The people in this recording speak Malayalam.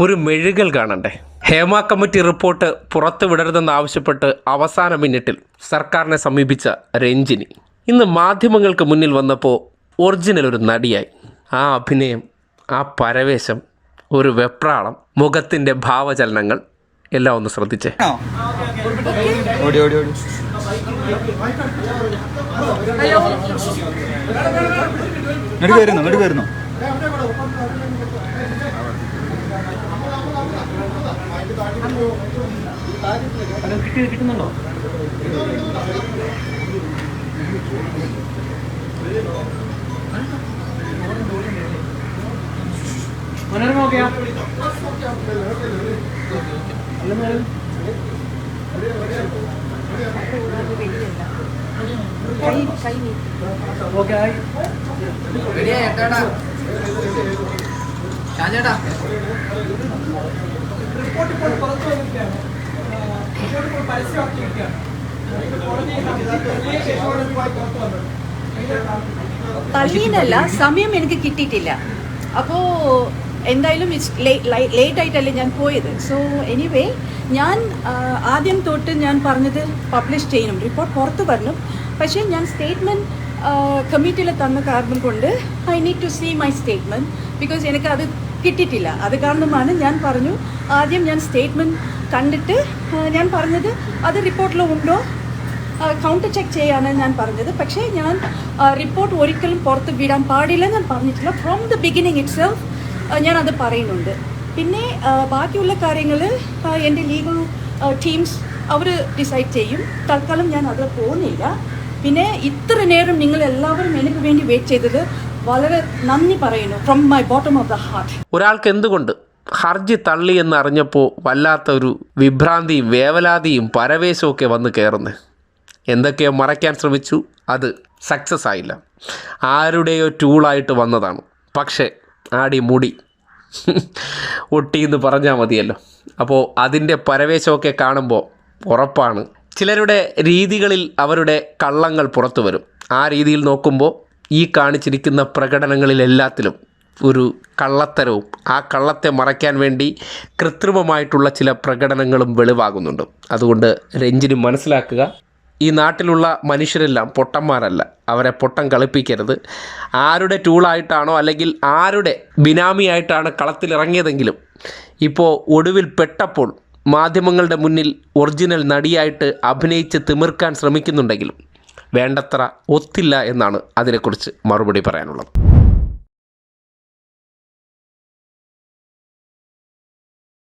ഒരു മെഴുകൽ കാണണ്ടേ? ഹേമ കമ്മിറ്റി റിപ്പോർട്ട് പുറത്തുവിടരുതെന്ന് ആവശ്യപ്പെട്ട് അവസാന മിനിറ്റിൽ സർക്കാരിനെ സമീപിച്ച രഞ്ജിനി. ഇന്ന് മാധ്യമങ്ങൾക്ക് മുന്നിൽ വന്നപ്പോൾ ഒറിജിനൽ ഒരു നടിയായി. ആ അഭിനയം ആ പരവേശം ഒരു വെപ്രാളം മുഖത്തിന്റെ ഭാവചലനങ്ങൾ എല്ലാം ഒന്ന് ശ്രദ്ധിച്ചേ. ഓടി ഓടി ഓടി. കിട്ടുന്നുണ്ടോ മനോരമ ഓക്കെയാ ഓക്കെ ആയി ഷാജേട്ടാ. ഓടി വന്നിരിക്കുകയാണ്. റിപ്പോർട്ട് ഇപ്പോൾ പരസ്യമാക്കിയിരിക്കുകയാണ്. തള്ളീനല്ല സമയം എനിക്ക് കിട്ടിയിട്ടില്ല. അപ്പോൾ എന്തായാലും ലേറ്റ് ആയിട്ടല്ലേ ഞാൻ പോയത്. സോ എനിവേ ഞാൻ ആദ്യം തൊട്ട് ഞാൻ പറഞ്ഞത് പബ്ലിഷ് ചെയ്യണം. റിപ്പോർട്ട് പുറത്ത് വരണം. പക്ഷേ ഞാൻ സ്റ്റേറ്റ്മെന്റ് കമ്മിറ്റിയിൽ തന്ന കാരണം കൊണ്ട് I need to see my statement because എനിക്ക് അത് കിട്ടിയിട്ടില്ല. അത് കാരണമാണ് ഞാൻ പറഞ്ഞു ആദ്യം ഞാൻ സ്റ്റേറ്റ്മെന്റ് കണ്ടിട്ട് ഞാൻ പറഞ്ഞത് അത് റിപ്പോർട്ടിൽ ഉണ്ടോ? കൗണ്ടർ ചെക്ക് ചെയ്യാണ് ഞാൻ പറഞ്ഞത്. പക്ഷേ ഞാൻ റിപ്പോർട്ട് ഒരിക്കലും പുറത്ത് വിടാൻ പാടില്ല ഞാൻ പറഞ്ഞിട്ടില്ല. From the beginning itself അത് പറയുന്നുണ്ട്. പിന്നെ ബാക്കിയുള്ള കാര്യങ്ങൾ എന്റെ ലീഗൽ ടീംസ് അവർ ഡിസൈഡ് ചെയ്യും. തൽക്കാലം ഞാൻ അത് പോകുന്നില്ല. പിന്നെ ഇത്ര നേരം നിങ്ങൾ എല്ലാവരും എനിക്ക് വേണ്ടി വെയിറ്റ് ചെയ്തത് വളരെ നന്ദി പറയുന്നു from my bottom of the heart ഒരാൾക്ക് എന്തുകൊണ്ട് ഹർജി തള്ളി എന്ന് അറിഞ്ഞപ്പോൾ വല്ലാത്ത ഒരു വിഭ്രാന്തിയും വേവലാതിയും പരവേശവും ഒക്കെ വന്ന് കയറുന്നത് എന്തൊക്കെയോ മറയ്ക്കാൻ ശ്രമിച്ചു. അത് സക്സസ് ആയില്ല. ആരുടെയോ ടൂളായിട്ട് വന്നതാണ്. പക്ഷേ ആടി മുടി. ഒട്ടിയെന്ന് പറഞ്ഞാൽ മതിയല്ലോ. അപ്പോൾ അതിന്റെ പരവേശമൊക്കെ കാണുമ്പോൾ ഉറപ്പാണ്. ചിലരുടെ രീതികളിൽ അവരുടെ കള്ളങ്ങൾ പുറത്തു വരും. ആ രീതിയിൽ നോക്കുമ്പോൾ ഈ കാണിച്ചിരിക്കുന്ന പ്രകടനങ്ങളിലെല്ലാത്തിലും ഒരു കള്ളത്തരവും ആ കള്ളത്തെ മറയ്ക്കാൻ വേണ്ടി കൃത്രിമമായിട്ടുള്ള ചില പ്രകടനങ്ങളും വെളിവാകുന്നുണ്ട്. അതുകൊണ്ട് രഞ്ജിനി മനസ്സിലാക്കുക ഈ നാട്ടിലുള്ള മനുഷ്യരെല്ലാം പൊട്ടന്മാരല്ല. അവരെ പൊട്ടം കളിപ്പിക്കരുത്. ആരുടെ ടൂളായിട്ടാണോ അല്ലെങ്കിൽ ആരുടെ ബിനാമിയായിട്ടാണ് കളത്തിലിറങ്ങിയതെങ്കിലും ഇപ്പോൾ ഒടുവിൽ പെട്ടപ്പോൾ മാധ്യമങ്ങളുടെ മുന്നിൽ ഒറിജിനൽ നടിയായിട്ട് അഭിനയിച്ച് തിമിർക്കാൻ ശ്രമിക്കുന്നുണ്ടെങ്കിലും വേണ്ടത്ര ഒത്തില്ല എന്നാണ് അതിനെക്കുറിച്ച് മറുപടി പറയാനുള്ളത്.